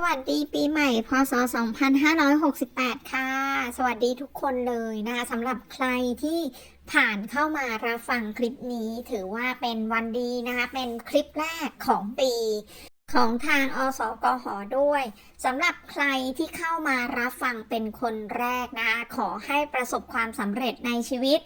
สวัสดีปีใหม่ พศ 2568 ค่ะ สวัสดีทุกคนเลยนะคะสำหรับใครที่ผ่านเข้ามารับฟังคลิปนี้ถือว่าเป็นวันดีนะคะ เป็นคลิปแรกของปีของทางอสกหด้วยสำหรับใครที่เข้ามารับฟังเป็นคนแรกนะคะขอให้ประสบความสำเร็จในชีวิต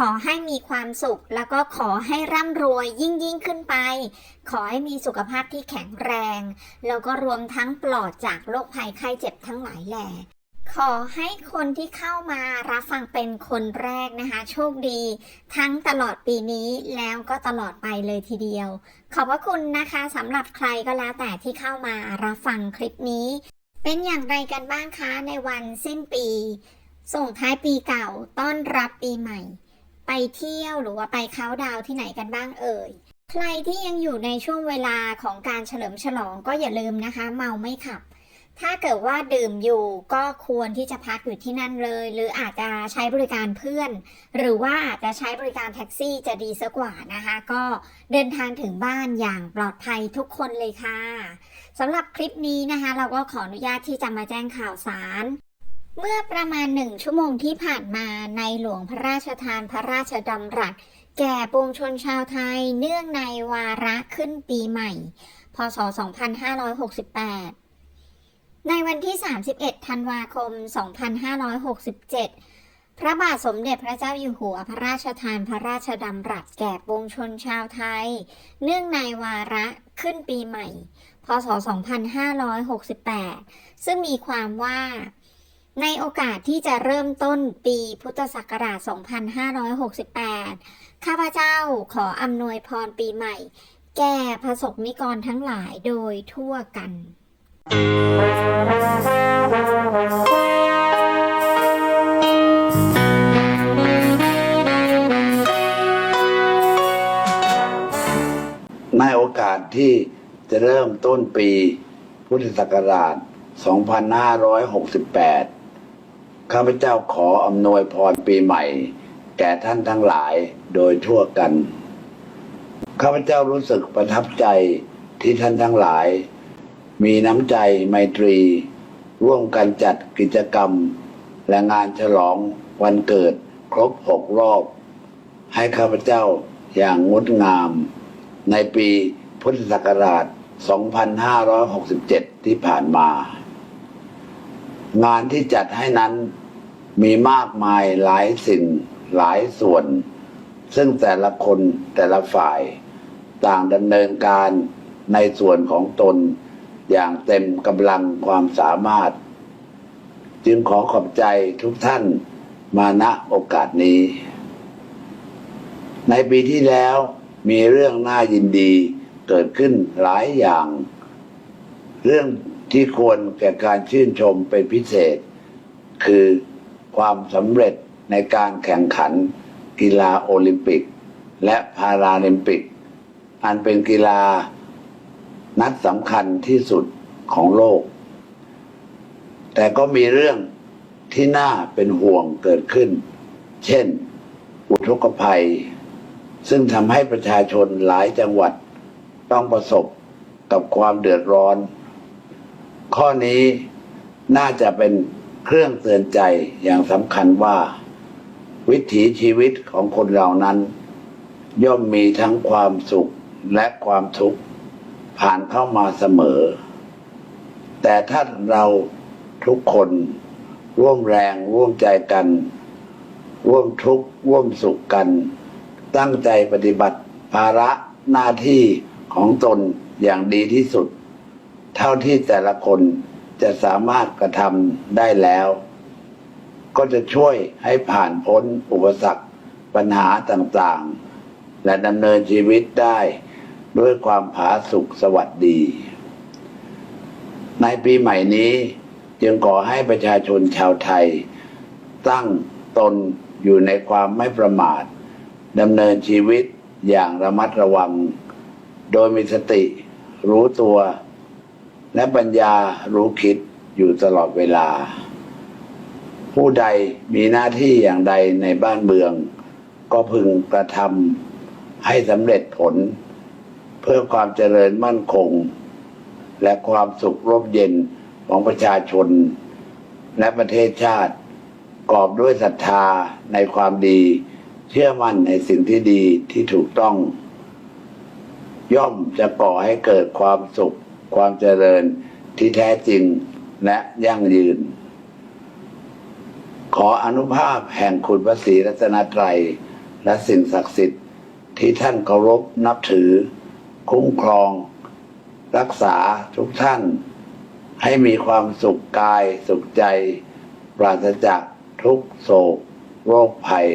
ขอให้มีความสุข แล้วก็ขอให้ร่ำรวยยิ่งยิ่งขึ้นไป ขอให้มีสุขภาพที่แข็งแรง แล้วก็รวมทั้งปลอดจากโรคภัยไข้เจ็บทั้งหลายแหล่ขอให้คนที่เข้ามารับฟังเป็นคนแรกนะคะ โชคดี ทั้งตลอดปีนี้แล้วก็ตลอดไปเลยทีเดียว ขอบพระคุณนะคะสำหรับใครก็แล้วแต่ที่เข้ามารับฟังคลิปนี้ เป็นอย่างไรกันบ้างคะในวันสิ้นปี ส่งท้ายปีเก่าต้อนรับปีใหม่ ไปเที่ยวหรือว่าไปเค้าดาวที่ไหนกันบ้างเอ่ย ใครที่ยังอยู่ในช่วงเวลาของการเฉลิมฉลองก็อย่าลืมนะคะ เมาไม่ขับ ถ้าเกิดว่าดื่มอยู่ก็ควรที่จะพักอยู่ที่นั่นเลย หรืออาจจะใช้บริการเพื่อน หรือว่าอาจจะใช้บริการแท็กซี่จะดีสักกว่านะคะ ก็เดินทางถึงบ้านอย่างปลอดภัยทุกคนเลยค่ะสำหรับคลิปนี้นะคะ เราก็ขออนุญาตที่จะมาแจ้งข่าวสาร เมื่อประมาณหนึ่งชั่วโมงที่ผ่านมาในหลวงพระราชทานพระราชดำรัส แก่ปวงชนชาวไทยเนื่องในวาระขึ้นปีใหม่ พศ 2568 ในวันที่ 31 ธันวาคม 2567 พระบาทสมเด็จพระเจ้าอยู่หัวพระราชทานพระราชดำรัส แก่ปวงชนชาวไทย เนื่องในวาระขึ้นปีใหม่ พศ 2568 ซึ่งมีความว่า ในโอกาสที่จะเริ่มต้นปีพุทธศักราช 2568 ข้าพเจ้าขออำนวยพรปีใหม่ แก่พระสงฆ์นิกรทั้งหลายโดยทั่วกัน ในโอกาสที่จะเริ่มต้นปีพุทธศักราช 2568 ข้าพเจ้าขออำนวยพรปีใหม่ แก่ท่านทั้งหลายโดยทั่วกัน ข้าพเจ้ารู้สึกประทับใจที่ท่านทั้งหลาย มีน้ำใจไมตรี ร่วมกันจัดกิจกรรม และงานฉลองวันเกิดครบหกรอบ ให้ข้าพเจ้าอย่างงดงาม ในปีพุทธศักราช 2567 ที่ผ่านมา งานที่จัดให้นั้นมีมากมายหลายสิ่งหลายส่วน ซึ่งแต่ละคนแต่ละฝ่าย ต่างดำเนินการในส่วนของตน อย่างเต็มกำลังความสามารถ จึงขอขอบใจทุกท่านมาณโอกาสนี้ ในปีที่แล้วมีเรื่องน่ายินดีเกิดขึ้นหลายอย่าง เรื่อง ที่ควรแก่การชื่นชมเป็นพิเศษ คือความสำเร็จในการแข่งขันกีฬาโอลิมปิก และพาราลิมปิก อันเป็นกีฬานัดสำคัญที่สุดของโลก แต่ก็มีเรื่องที่น่าเป็นห่วงเกิดขึ้น เช่น อุทกภัย ซึ่งทำให้ประชาชนหลายจังหวัดต้องประสบกับความเดือดร้อน ข้อนี้น่าจะเป็นเครื่องเตือนใจอย่างสำคัญว่า วิถีชีวิตของคนเรานั้น ย่อมมีทั้งความสุขและความทุกข์ผ่านเข้ามาเสมอ แต่ถ้าเราทุกคนร่วมแรงร่วมใจกัน ร่วมทุกข์ร่วมสุขกัน ตั้งใจปฏิบัติภาระหน้าที่ของตนอย่างดีที่สุด เท่าที่แต่ละคนจะสามารถกระทำได้แล้ว ก็จะช่วยให้ผ่านพ้นอุปสรรคปัญหาต่างๆ และดำเนินชีวิตได้ด้วยความผาสุกสวัสดี ในปีใหม่นี้จึงขอให้ประชาชนชาวไทย ตั้งตนอยู่ในความไม่ประมาทดำเนินชีวิตอย่างระมัดระวัง โดยมีสติรู้ตัว และปัญญารู้คิดอยู่ตลอดเวลา ผู้ใดมีหน้าที่อย่างใดในบ้านเมือง ก็พึงกระทำให้สำเร็จผล เพื่อความเจริญมั่นคง และความสุขร่มเย็นของประชาชน และประเทศชาติกอบด้วยศรัทธาในความดี เชื่อมั่นในสิ่งที่ดีที่ถูกต้อง ย่อมจะก่อให้เกิดความสุข ความเจริญที่แท้จริงและยั่งยืน ขออนุภาพแห่งคุณพระศรีรัตนตรัย และสิ่งศักดิ์สิทธิ์ที่ท่านเคารพนับถือ คุ้มครอง รักษาทุกท่าน ให้มีความสุขกายสุขใจ ปราศจากทุกโศก โรคภัย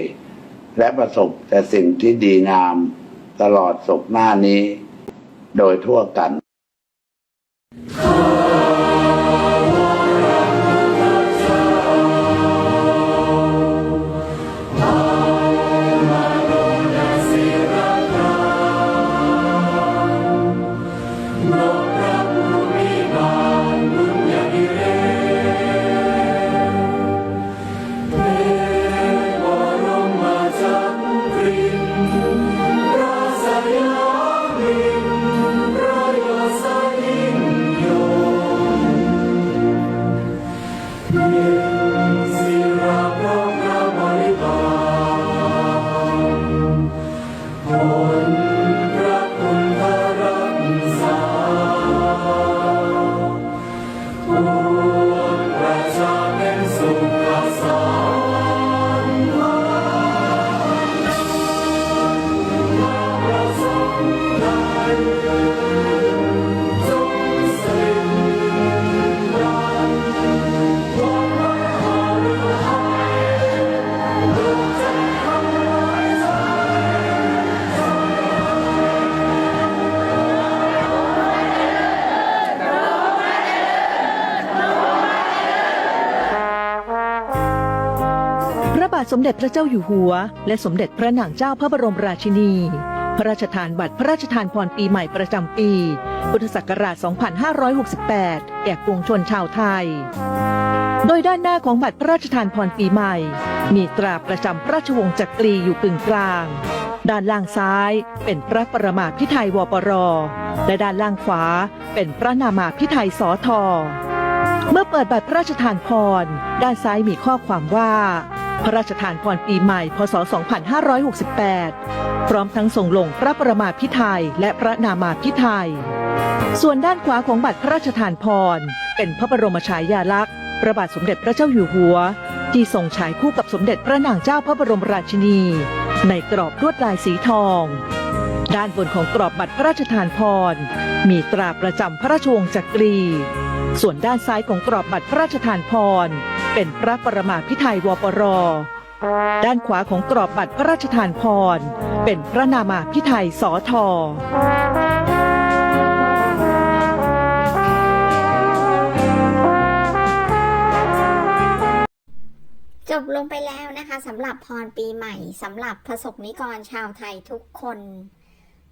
และประสบแต่สิ่งที่ดีงาม ตลอดศกหน้านี้ โดยทั่วกัน พ บาทสมเด็จพระเจ้าอยู่หัว และสมเด็จพระนางเจ้าพระบรมราชินี พระราชทานบัตรพระราชทานพรปีใหม่ประจำปี พุทธศักราช 2568 แก่ปวงชนชาวไทย โดยด้านหน้าของบัตรพระราชทานพรปีใหม่ มีตราประจำพระราชวงศ์จักรีอยู่กึ่งกลาง ด้านล่างซ้ายเป็นพระประมาพิไทยวปร และด้านล่างขวาเป็นพระนามาพิไทยสอทอเมื่อเปิดบัตรพระราชทานพร ด้านซ้ายมีข้อความว่า พระราชทานพรปีใหม่ พศ 2568 พร้อมทั้งส่งลงพระประมาพิไทยและพระนามาพิไทย ส่วนด้านขวาของบัตรพระราชทานพร เป็นพระบรมฉายาลักษณ์พระบาทสมเด็จพระเจ้าอยู่หัว ที่ทรงฉายคู่กับสมเด็จพระนางเจ้าพระบรมราชินี ในกรอบลวดลายสีทอง ด้านบนของกรอบบัตรพระราชทานพร มีตราประจำพระราชวงศ์จักรี ส่วนด้านซ้ายของกรอบบัตรพระราชทานพร เป็นพระประมาพิไทยวปร ด้านขวาของกรอบบัตรพระราชทานพร เป็นพระนามาพิไทยสอทอจบลงไปแล้วนะคะสำหรับพรปีใหม่สำหรับประสบนิกรชาวไทยทุกคน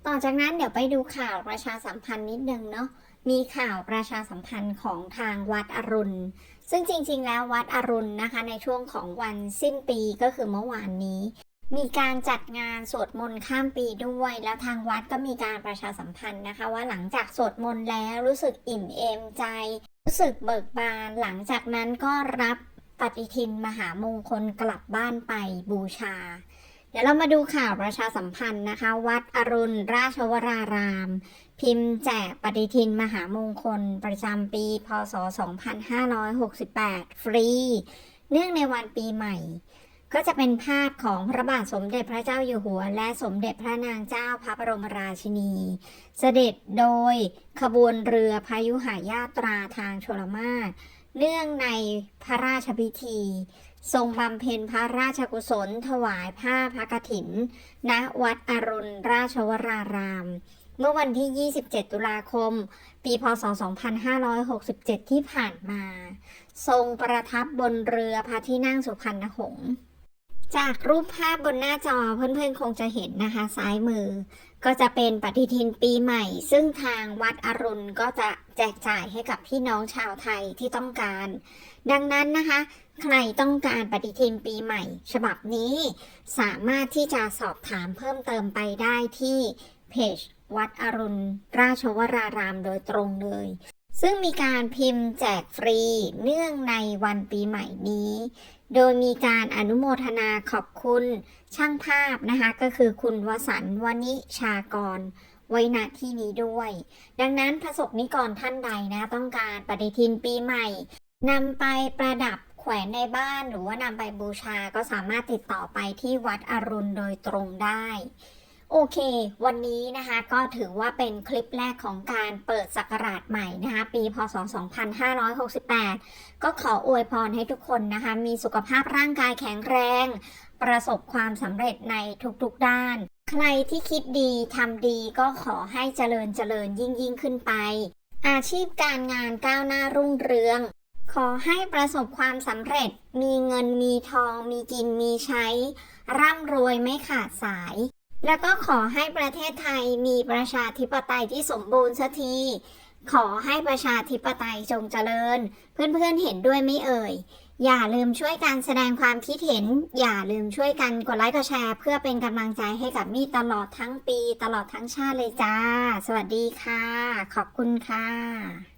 ต่อจากนั้นเดี๋ยวไปดูข่าวประชาสัมพันธ์นิดนึงเนาะมีข่าวประชาสัมพันธ์ของทางวัดอรุณ ซึ่งจริง ๆ แล้ววัดอรุณนะคะ ในช่วงของวันสิ้นปีก็คือเมื่อวานนี้ มีการจัดงานสวดมนต์ข้ามปีด้วย แล้วทางวัดก็มีการประชาสัมพันธ์นะคะ ว่าหลังจากสวดมนต์แล้วรู้สึกอิ่มเอมใจ รู้สึกเบิกบาน หลังจากนั้นก็รับปฏิทินมหามงคลกลับบ้านไปบูชา เดี๋ยวเรามาดูข่าวประชาสัมพันธ์นะคะ วัดอรุณราชวราราม พิมพ์แจกปฏิทินมหามงคลประจำปีพศ 2568 ฟรี เนื่องในวันปีใหม่ ก็จะเป็นภาพของพระบาทสมเด็จพระเจ้าอยู่หัว และสมเด็จพระนางเจ้าพระบรมราชินี เสด็จโดยขบวนเรือพายุหายาตราทางชลมาศ เนื่องในพระราชพิธี ทรงบำเพ็ญพระราชกุศล ถวายผ้าพระกฐิน ณ วัดอรุณราชวราราม เมื่อวันที่ 27 ตุลาคม ปีพศ 2567 ที่ผ่านมา ทรงประทับบนเรือพระที่นั่งสุพรรณหงษ์ จากรูปภาพบนหน้าจอเพื่อนๆคงจะเห็นนะคะ ซ้ายมือ ก็จะเป็นปฏิทินปีใหม่ ซึ่งทางวัดอรุณก็จะแจกจ่ายให้กับพี่น้องชาวไทยที่ต้องการ ดังนั้นนะคะ ใครต้องการปฏิทินปีใหม่ ฉบับนี้ สามารถที่จะสอบถามเพิ่มเติมไปได้ที่เพจวัดอรุณราชวรารามโดยตรงเลย ซึ่งมีการพิมพ์แจกฟรีเนื่องในวันปีใหม่นี้ โดยมีการอนุโมทนาขอบคุณช่างภาพนะคะก็คือคุณวสันต์วณิชากรไว้ณที่นี้ด้วย ดังนั้นประสบนิกรท่านใดนะต้องการปฏิทินปีใหม่นำไปประดับแขวนในบ้านหรือว่านำไปบูชาก็สามารถติดต่อไปที่วัดอรุณโดยตรงได้ โอเค วันนี้นะคะก็ถือว่าเป็นคลิปแรกของการเปิดศักราชใหม่นะคะปีพศ 2568 ก็ขออวยพรให้ทุกคนนะคะมีสุขภาพร่างกายแข็งแรง ประสบความสำเร็จในทุกๆด้าน ใครที่คิดดีทำดีก็ขอให้เจริญเจริญยิ่งยิ่งขึ้นไป อาชีพการงานก้าวหน้ารุ่งเรือง ขอให้ประสบความสำเร็จ มีเงินมีทอง มีกินมีใช้ ร่ำรวยไม่ขาดสาย แล้วก็ขอให้ประเทศไทยมีประชาธิปไตยที่สมบูรณ์สักที ขอให้ประชาธิปไตยจงเจริญ เพื่อนๆเห็นด้วยไม่เอ่ย อย่าลืมช่วยกันแสดงความคิดเห็น อย่าลืมช่วยกันกดไลค์กดแชร์ เพื่อเป็นกำลังใจให้กับมี่ตลอดทั้งปี ตลอดทั้งชาติเลยจ้า สวัสดีค่ะ ขอบคุณค่ะ